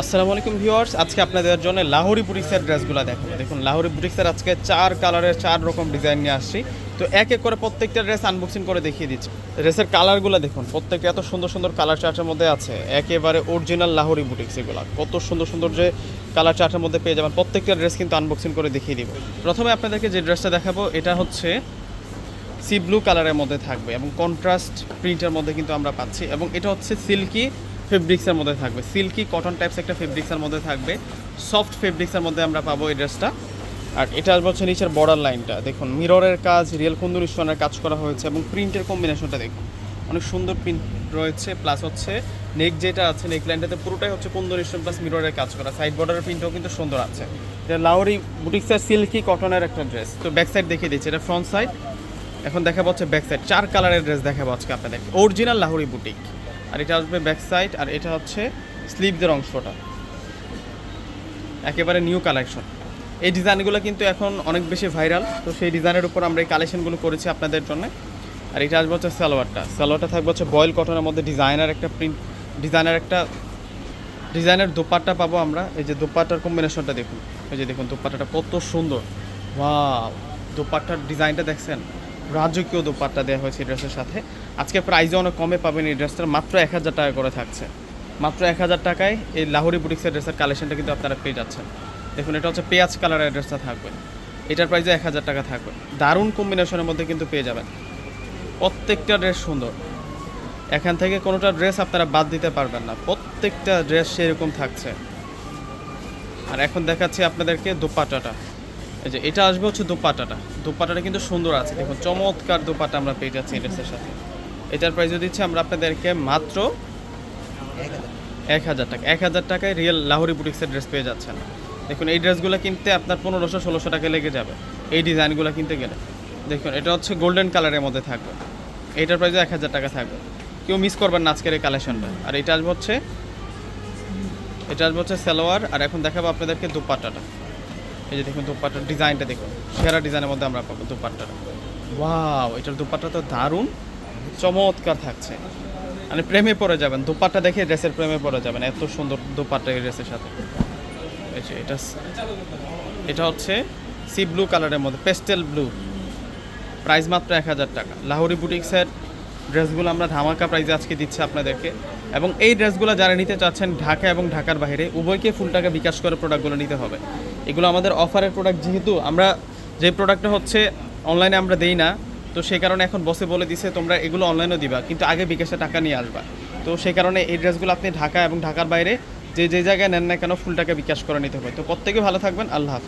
আসসালামু আলাইকুম ভিউয়ার্স, আজকে আপনাদের জন্য লাহোরি বুটিক্সের ড্রেসগুলো দেখাবো। দেখুন, লাহোরি বুটিক্সের আজকে চার কালারের চার রকম ডিজাইন নিয়ে আসছি। তো এক এক করে প্রত্যেকটা ড্রেস আনবক্সিং করে দেখিয়ে দিচ্ছি। ড্রেসের কালারগুলো দেখুন, প্রত্যেকটা এত সুন্দর সুন্দর কালার চার্টের মধ্যে আছে। একেবারে অরিজিনাল লাহোরি বুটিক্স এগুলো। কত সুন্দর সুন্দর যে কালার চার্টের মধ্যে পেয়ে যাবেন, প্রত্যেকটা ড্রেস কিন্তু আনবক্সিং করে দেখিয়ে দিব। প্রথমে আপনাদেরকে যে ড্রেসটা দেখাবো, এটা হচ্ছে সি ব্লু কালারের মধ্যে থাকবে এবং কন্ট্রাস্ট প্রিন্টের মধ্যে কিন্তু আমরা পাচ্ছি এবং এটা হচ্ছে সিল্কি ফেব্রিক্সের মধ্যে থাকবে। সিল্কি কটন টাইপস একটা ফেব্রিক্সের মধ্যে থাকবে। সফট ফেব্রিক্সের মধ্যে আমরা পাবো এই ড্রেসটা আর এটা আসবে হচ্ছে নিচের বর্ডার লাইনটা দেখুন মিররের কাজ রিয়েল কুন্দুর স্টোনের কাজ করা হয়েছে এবং প্রিন্টের কম্বিনেশনটা দেখুন। অনেক সুন্দর প্রিন্ট রয়েছে প্লাস হচ্ছে নেক যেটা আছে নেক লাইনটাতে পুরোটাই হচ্ছে কুন্দর স্টোন প্লাস মিররের কাজ করা। সাইড বর্ডারের প্রিন্টও কিন্তু সুন্দর আছে। এটা লাউরি বুটিক্সের সিল্কি কটনের একটা ড্রেস তো ব্যাক সাইড দেখিয়ে দিচ্ছি, এটা ফ্রন্ট সাইড এখন দেখা পাচ্ছে ব্যাক সাইড চার কালারের ড্রেস দেখা পাচ্ছে আপনাদের অরিজিনাল লাহোরি বুটিক আর এটা আসবে ব্যাক সাইড আর এটা হচ্ছে স্লিভদের অংশটা। একেবারে নিউ কালেকশন এই ডিজাইনগুলো কিন্তু এখন অনেক বেশি ভাইরাল তো সেই ডিজাইনের উপর আমরা এই কালেকশনগুলো করেছি আপনাদের জন্য। আর এটা আসবে হচ্ছে সালোয়ারটা। সালোয়ারটা থাকবে হচ্ছে বয়েল কটনের মধ্যে ডিজাইনার একটা প্রিন্ট ডিজাইনার একটা ডিজাইনের দোপাট্টা পাবো আমরা। এই যে দোপাট্টার কম্বিনেশনটা দেখুন। এই যে দেখুন দোপাট্টাটা কত সুন্দর। ওয়াও দোপাট্টার ডিজাইনটা দেখছেন? রাজকীয় দোপাট্টা দেওয়া হয়েছে ড্রেসের সাথে। আজকে প্রাইসও অনেক কমে পাবেন এই ড্রেসটার মাত্র এক হাজার টাকা করে থাকছে। মাত্র এক হাজার টাকায় এই লাহোরি বুটিক্সের ড্রেসের কালেকশনটা কিন্তু আপনারা পেয়ে যাচ্ছেন। দেখুন, এটা হচ্ছে পেঁয়াজ কালারের ড্রেসটা থাকবে। এটার প্রাইসে এক হাজার টাকা থাকবে। দারুণ কম্বিনেশনের মধ্যে কিন্তু পেয়ে যাবেন। প্রত্যেকটা ড্রেস সুন্দর। এখান থেকে কোনোটা ড্রেস আপনারা বাদ দিতে পারবেন না। প্রত্যেকটা ড্রেস সেরকম থাকছে। আর এখন দেখাচ্ছি আপনাদেরকে দোপাটাটা। এই যে, এটা আসবে হচ্ছে দোপাটাটা। দোপাটাটা কিন্তু সুন্দর আছে। দেখুন, চমৎকার দোপাটা আমরা পেয়ে যাচ্ছি ড্রেসের সাথে। এটার প্রাইস দিচ্ছি, আমরা আপনাদেরকে মাত্র এক হাজার টাকা। এক হাজার টাকায় রিয়েল লাহোরি বুটিক্সের ড্রেস পেয়ে যাচ্ছেন। দেখুন, এই ড্রেসগুলো কিনতে আপনার পনেরোশো, ষোলোশো টাকা লেগে যাবে। এই ডিজাইনগুলো কিনতে গেলে। দেখুন, এটা হচ্ছে গোল্ডেন কালারের মধ্যে থাকবে। এইটার প্রাইসও এক হাজার টাকা থাকবে। কেউ মিস করবেন না আজকের এই কালেকশনটা আর এটা আসবে হচ্ছে, এটা আসবে হচ্ছে সালোয়ার। আর এখন দেখাবো আপনাদেরকে দুপাট্টাটা। এই যে দেখুন দুপাট্টার ডিজাইনটা দেখুন। সেরা ডিজাইনের মধ্যে আমরা পাবো দুপাট্টাটা। ওয়াও, এটার দুপাট্টা তো দারুণ। চমৎকার থাকছে। মানে প্রেমে পড়ে যাবেন, দুপাট্টা দেখে ড্রেসের প্রেমে পড়ে যাবেন, এত সুন্দর দুপাট্টা এই ড্রেসের সাথে। এটা এটা হচ্ছে সি ব্লু কালারের মধ্যে, পেস্টেল ব্লু। প্রাইস মাত্র এক হাজার টাকা। লাহোরি বুটিক্সের ড্রেসগুলো আমরা ধামাকা প্রাইসে আজকে দিচ্ছি আপনাদেরকে। এবং এই ড্রেসগুলো যারা নিতে চাচ্ছেন ঢাকা এবং ঢাকার বাইরে, উভয়কে ফুল টাকা বিকাশ করে প্রোডাক্টগুলো নিতে হবে। এগুলো আমাদের অফারের প্রোডাক্ট যেহেতু আমরা যে প্রোডাক্টটা হচ্ছে অনলাইনে আমরা দেই না তো সেই কারণে এখন বসে বলে দিছে, তোমরা এগুলো অনলাইনেও দিবা, কিন্তু আগে বিকাশে টাকা নিয়ে আসবা। তো সেই কারণে এই ড্রেসগুলো আপনি ঢাকা এবং ঢাকার বাইরে যে যে জায়গায় নেন না কেন ফুল টাকা বিকাশ করে নিতে হবে। তো প্রত্যেকে ভালো থাকবেন, আল্লাহ